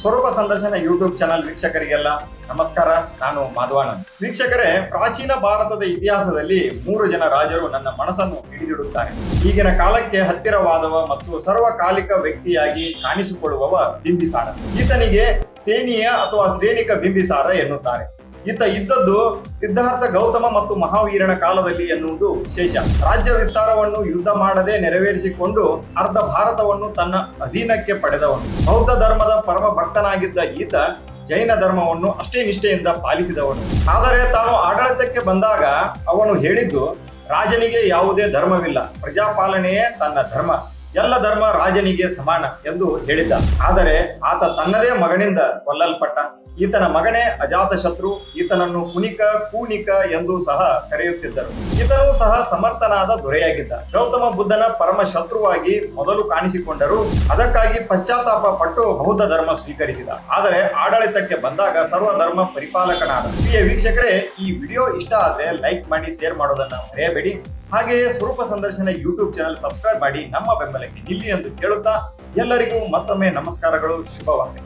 ಸ್ವರೂಪ ಸಂದರ್ಶನ YouTube channel ವೀಕ್ಷಕರಿಗೆಲ್ಲ ನಮಸ್ಕಾರ, ನಾನು ಮಾಧವಾನಂದ್. ವೀಕ್ಷಕರೇ, ಪ್ರಾಚೀನ ಭಾರತದ ಇತಿಹಾಸದಲ್ಲಿ ಮೂರು ಜನ ರಾಜರು ನನ್ನ ಮನಸ್ಸನ್ನು ಹಿಡಿದಿಡುತ್ತಾರೆ. ಈಗಿನ ಕಾಲಕ್ಕೆ ಹತ್ತಿರವಾದವ ಮತ್ತು ಸರ್ವಕಾಲಿಕ ವ್ಯಕ್ತಿಯಾಗಿ ಕಾಣಿಸಿಕೊಳ್ಳುವವ ಬಿಂಬಿಸಾರ. ಈತನಿಗೆ ಸೇನೀಯ ಅಥವಾ ಶ್ರೇಣಿಕ ಬಿಂಬಿಸಾರ ಎನ್ನುತ್ತಾರೆ. ಈತ ಇದ್ದದ್ದು ಸಿದ್ಧಾರ್ಥ ಗೌತಮ ಮತ್ತು ಮಹಾವೀರನ ಕಾಲದಲ್ಲಿ ಎನ್ನುವುದು ವಿಶೇಷ. ರಾಜ್ಯ ವಿಸ್ತಾರವನ್ನು ಯುದ್ಧ ಮಾಡದೆ ನೆರವೇರಿಸಿಕೊಂಡು ಅರ್ಧ ಭಾರತವನ್ನು ತನ್ನ ಅಧೀನಕ್ಕೆ ಪಡೆದವನು. ಬೌದ್ಧ ಧರ್ಮದ ಭಕ್ತನಾಗಿದ್ದ ಈತ ಜೈನ ಧರ್ಮವನ್ನು ಅಷ್ಟೇ ನಿಷ್ಠೆಯಿಂದ ಪಾಲಿಸಿದವನು. ಆದರೆ ತಾನು ಆಡಳಿತಕ್ಕೆ ಬಂದಾಗ ಅವನು ಹೇಳಿದ್ದು, ರಾಜನಿಗೆ ಯಾವುದೇ ಧರ್ಮವಿಲ್ಲ. ಪ್ರಜಾಪಾಲನೆಯೇ ತನ್ನ ಧರ್ಮ. ಎಲ್ಲ ಧರ್ಮ ರಾಜನಿಗೆ ಸಮಾನ ಎಂದು ಹೇಳಿದ್ದ. ಆದರೆ ಆತ ತನ್ನದೇ ಮಗನಿಂದ ಕೊಲ್ಲಲ್ಪಟ್ಟ. ಈತನ ಮಗನೇ ಅಜಾತ ಶತ್ರು, ಈತನನ್ನು ಕುನಿಕ, ಕೂನಿಕ ಎಂದು ಸಹ ಕರೆಯುತ್ತಿದ್ದರು. ಈತನೂ ಸಹ ಸಮರ್ಥನಾದ ದೊರೆಯಾಗಿದ್ದ. ಗೌತಮ ಬುದ್ಧನ ಪರಮ ಶತ್ರುವಾಗಿ ಮೊದಲು ಕಾಣಿಸಿಕೊಂಡರು ಅದಕ್ಕಾಗಿ ಪಶ್ಚಾತ್ತಾಪ ಪಟ್ಟು ಬೌದ್ಧ ಧರ್ಮ ಸ್ವೀಕರಿಸಿದ. ಆದರೆ ಆಡಳಿತಕ್ಕೆ ಬಂದಾಗ ಸರ್ವ ಧರ್ಮ ಪರಿಪಾಲಕನಾದ. ಪ್ರಿಯ ವೀಕ್ಷಕರೇ, ಈ ವಿಡಿಯೋ ಇಷ್ಟ ಆದ್ರೆ ಲೈಕ್ ಮಾಡಿ, ಶೇರ್ ಮಾಡೋದನ್ನ ಮರೆಯಬೇಡಿ. ಹಾಗೆಯೇ ಸ್ವರೂಪ ಸಂದರ್ಶನ ಯೂಟ್ಯೂಬ್ ಚಾನಲ್ ಸಬ್ಸ್ಕ್ರೈಬ್ ಮಾಡಿ ನಮ್ಮ ಬೆಂಬಲಕ್ಕೆ ಇಲ್ಲಿ ಎಂದು ಕೇಳುತ್ತಾ ಎಲ್ಲರಿಗೂ ಮತ್ತೊಮ್ಮೆ ನಮಸ್ಕಾರಗಳು, ಶುಭವಾಗಲಿ.